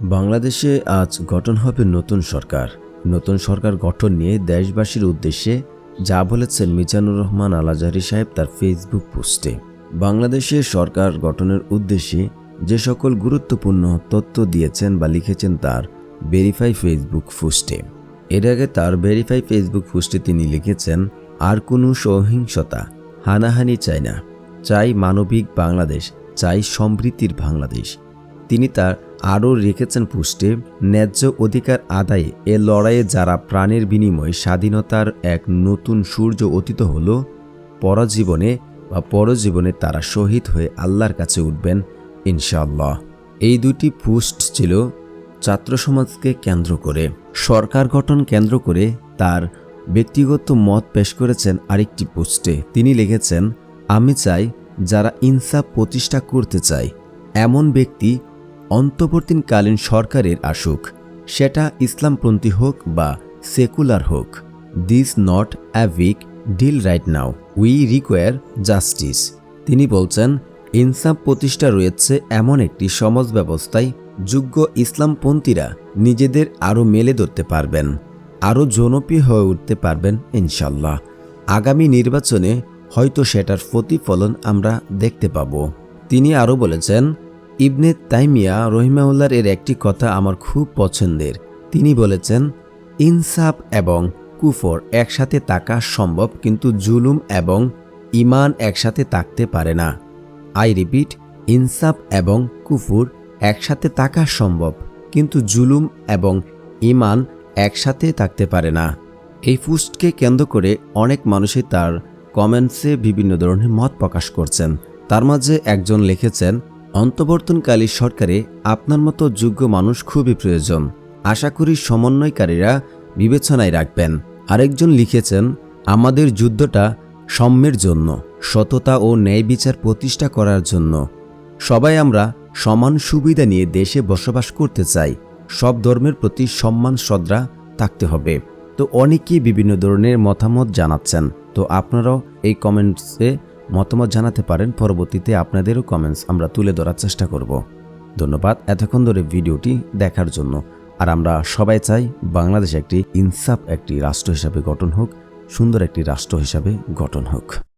বাংলাদেশে আজ গঠন হবে নতুন সরকার। নতুন সরকার গঠন নিয়ে দেশবাসীর উদ্দেশ্যে যা বলেছেন মিজানুর রহমান আলাজারি সাহেব তার ফেসবুক পোস্টে। বাংলাদেশে সরকার গঠনের উদ্দেশ্যে যে সকল গুরুত্বপূর্ণ তথ্য দিয়েছেন বা লিখেছেন তার ভেরিফাই ফেসবুক পোস্টে। এর আগে তার ভেরিফাই ফেসবুক পোস্টে তিনি লিখেছেন, আর কোনো সহিংসতা, হানাহানি চাই না। চাই মানবিক বাংলাদেশ, চাই সমৃদ্ধির বাংলাদেশ। তিনি তার আরও রেখেছেন পুষ্টে, ন্যায্য অধিকার আদায়ে এ লড়াইয়ে যারা প্রাণের বিনিময়ে স্বাধীনতার এক নতুন সূর্য অতীত হল, পরজীবনে বা পরজীবনে তারা শহীদ হয়ে আল্লাহর কাছে উঠবেন, ইনশাআল্লাহ। এই দুটি পোস্ট ছিল ছাত্র সমাজকে কেন্দ্র করে। সরকার গঠন কেন্দ্র করে তার ব্যক্তিগত মত পেশ করেছেন আরেকটি পোস্টে তিনি লিখেছেন, আমি চাই যারা ইনসাফ প্রতিষ্ঠা করতে চায়, এমন ব্যক্তি অন্তর্বর্তীকালীন সরকারের আসুক, সেটা ইসলামপন্থী হোক বা সেকুলার হোক this not a big deal right now we require justice তিনি বলছেন, ইনসাফ প্রতিষ্ঠা রয়েছে এমন একটি সমাজ ব্যবস্থায় যোগ্য ইসলামপন্থীরা নিজেদের আরও মেলে ধরতে পারবেন, আরও জনপ্রিয় হয়ে উঠতে পারবেন ইনশাল্লাহ। আগামী নির্বাচনে হয়তো সেটার প্রতিফলন আমরা দেখতে পাব। তিনি আরও বলেছেন ইবনে তাইমিয়া রহিমাউল্লার এর একটি কথা আমার খুব পছন্দের। তিনি বলেছেন, ইনসাফ এবং কুফর একসাথে তাকা সম্ভব, কিন্তু জুলুম এবং ইমান একসাথে তাকতে পারে না। আই রিপিট, ইনসাফ এবং কুফুর একসাথে তাকা সম্ভব, কিন্তু জুলুম এবং ইমান একসাথে থাকতে পারে না। এই পোস্টকে কেন্দ্র করে অনেক মানুষই তার কমেন্টসে বিভিন্ন ধরনের মত প্রকাশ করছেন। তার মাঝে একজন লিখেছেন অন্তর্বর্তনকালী সরকারে আপনার মতো যোগ্য মানুষ খুবই প্রয়োজন। আশা করি সমন্বয়কারীরা বিবেচনায় রাখবেন। আরেকজন লিখেছেন, আমাদের যুদ্ধটা সাম্যের জন্য, সততা ও ন্যায় বিচার প্রতিষ্ঠা করার জন্য। সবাই আমরা সমান সুবিধা নিয়ে দেশে বসবাস করতে চাই। সব ধর্মের প্রতি সম্মান, শ্রদ্ধা থাকতে হবে। তো অনেকেই বিভিন্ন ধরনের মতামত জানাচ্ছেন। তো আপনারাও এই কমেন্টসে মতামত জানাতে পারেন, পরবর্তীতে আপনাদেরও কমেন্টস আমরা তুলে ধরার চেষ্টা করব। ধন্যবাদ এতক্ষণ ধরে ভিডিওটি দেখার জন্য। আর আমরা সবাই চাই বাংলাদেশ একটি ইনসাফ একটি রাষ্ট্র হিসাবে গঠন হোক, সুন্দর একটি রাষ্ট্র হিসাবে গঠন হোক।